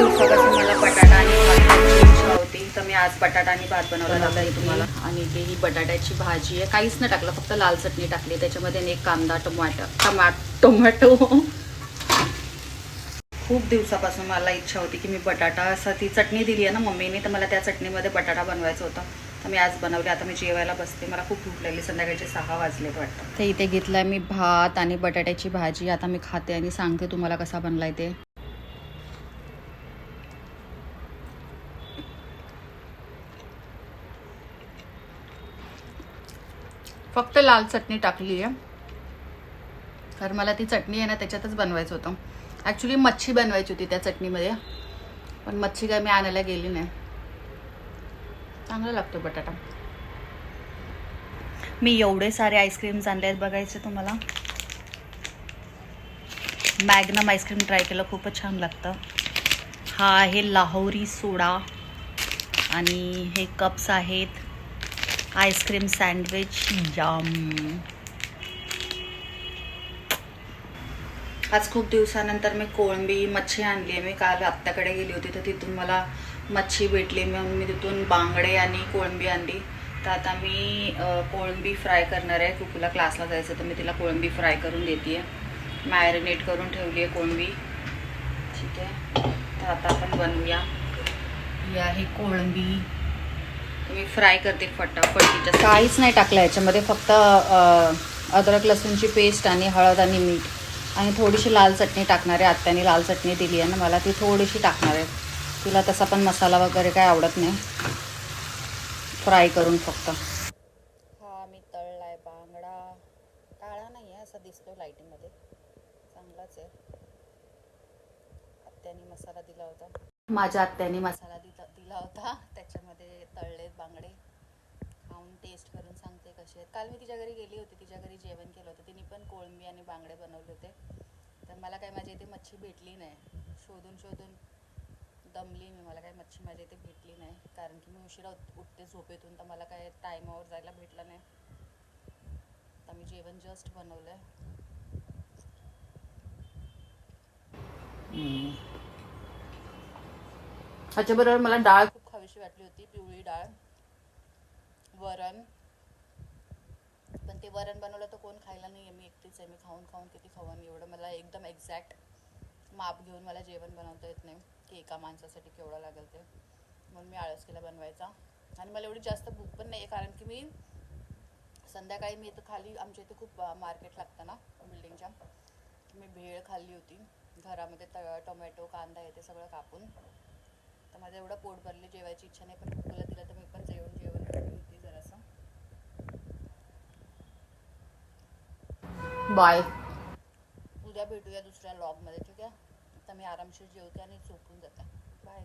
दिवसापासून मला बटाटा आणि भात होती. तर मी आज बटाटा आणि भात बनवला जाता तुम्हाला. आणि ही बटाट्याची भाजी आहे. काहीच नाही टाकलं फक्त लाल चटणी टाकली. त्याच्यामध्ये एक कांदा टमाटर टमा टोमॅटो. खूप दिवसापासून मला इच्छा होती की मी बटाटा असं ती चटणी दिली आहे ना मम्मीने तर मला त्या चटणीमध्ये बटाटा बनवायचा होता. तर मी आज बनवली. आता मी जेवायला बसते. मला खूप भूक लागली. संध्याकाळचे सहा वाजले वाटतं. तर इथे घेतला मी भात आणि बटाट्याची भाजी. आता मी खाते आणि सांगते तुम्हाला कसा बनलाय ते. फक्त लाल चटणी टाकली आहे. कारण मला ती चटणी आहे ना त्याच्यातच बनवायचं होतं. ॲक्च्युली मच्छी बनवायची होती त्या चटणीमध्ये. पण मच्छी काय मी आणायला गेली नाही. चांगला लागतो बटाटा. मी एवढे सारे आईस्क्रीम्स आणले आहेत बघायचे तुम्हाला. मॅग्नम आईस्क्रीम ट्राय केलं खूपच छान लागतं. हा आहे लाहोरी सोडा. आणि हे कप्स आहेत. आईस्क्रीम सँडविच जाम आज खूप दिवसानंतर मी कोळंबी मच्छी आणली आहे. मी काल आत्याकडे गेली होती तर तिथून मला मच्छी भेटली. म्हणून मी तिथून बांगडे आणि कोळंबी आणली. तर आता मी कोळंबी फ्राय करणार आहे. कुकूला क्लासला जायचं तर मी तिला कोळंबी फ्राय करून देते आहे. मॅरिनेट करून ठेवली आहे कोळंबी. ठीक आहे. तर आता आपण बनवूया. ही आहे कोळंबी. मी फ्राय करते फटाफट काहीच नाही टाकलं याच्यामध्ये फक्त अद्रक लसूणची पेस्ट आणि हळद आणि मीठ. आणि थोडीशी लाल चटणी टाकणार आहे आत्याने लाल चटणी दिली आहे ना मला ती थोडीशी टाकणार आहे. तिला तसा पण मसाला वगैरे काय आवडत नाही. फ्राय करून फक्त. हा मी तळलाय बांगडा. काळा नाही आहे असा दिसतो लाईटिंगमध्ये चांगलाच आहे. आत्याने मसाला दिला होता. माझ्या आत्याने मसाला दिला दिला होता. त्याच्यामध्ये तळलेत बांगडे. खाऊन टेस्ट करून सांगते कसे आहेत. काल मी तिच्या घरी गेली होती. तिच्या घरी जेवण केलं होतं. तिने पण कोळंबी आणि बांगडे बनवले होते. तर मला काय माझ्या इथे मच्छी भेटली नाही. शोधून शोधून दमली मी. मला काय मच्छी माझ्या इथे भेटली नाही. कारण की मी उशिरा उठते झोपेतून. तर मला काय टायमावर जायला भेटलं नाही. तर मी जेवण जस्ट बनवलं आहे ह्याच्याबरोबर मला डाळ खूप खावीशी वाटली होती पिवळी डाळ. वरण. पण ते वरण बनवलं तर कोण खायला नाही आहे मी एकटीच आहे मी खाऊन खाऊन किती खाऊन एवढं मला एकदम एक्झॅक्ट माप घेऊन मला जेवण बनवता येत नाही की एका माणसासाठी केवढं लागेल ते. म्हणून मी आळस केला बनवायचा. आणि मला एवढी जास्त भूक पण नाही आहे कारण की मी संध्याकाळी मी इथं खाली आमच्या इथे खूप मार्केट लागतं ना बिल्डिंगच्या मी भेळ खाल्ली होती. घरामध्ये त टोमॅटो कांदा हे ते सगळं कापून. तर माझं एवढं पोट भरले जेवायची इच्छा नाही पण तुला दिलं तर मी पण जेवण जेवण होती जरासं. बाय. उद्या भेटूया दुसऱ्या लॉगमध्ये ठीक आहे? आता मी आरामशीर जेवते आणि झोपून जाते. बाय